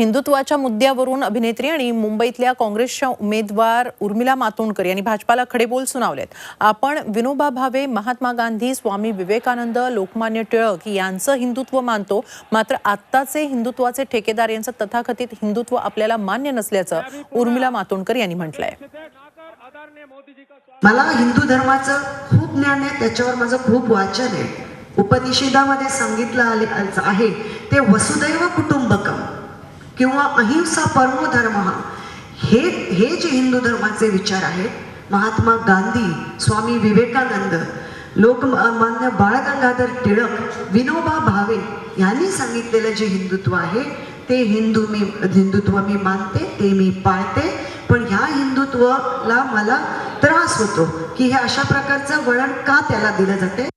हिंदुत्वाच्या मुद्द्यावरून अभिनेत्री आणि मुंबईतल्या काँग्रेसच्या उमेदवार उर्मिला मातोंडकर यांनी भाजपाला खडेबोल सुनावलेत. आपण विनोबा भावे महात्मा गांधी स्वामी विवेकानंद लोकमान्य टिळक यांचं हिंदुत्व मानतो. मात्र आत्ताचे हिंदुत्वाचे ठेकेदार यांचं तथाकथित हिंदुत्व आपल्याला मान्य नसल्याचं उर्मिला मातोंडकर यांनी म्हटलंय. मला हिंदू धर्माचं खूप ज्ञान आहे त्याच्यावर माझं खूप वाचन आहे. उपनिषेदामध्ये सांगितलं आले आहे. ते वसुदैव कुटुंबकम. किंवा अहिंसा परमो धर्म हे हे जे हिंदू धर्माचे विचार आहेत महात्मा गांधी स्वामी विवेकानंद लोकमान्य बाळ गंगाधर टिळक विनोबा भावे यांनी सांगितलेलं जे हिंदुत्व आहे ते हिंदू मी हिंदुत्व मी मानते ते मी पाळते पण ह्या हिंदुत्वाला मला त्रास होतो की हे अशा प्रकारचं वळण का त्याला दिलं जाते?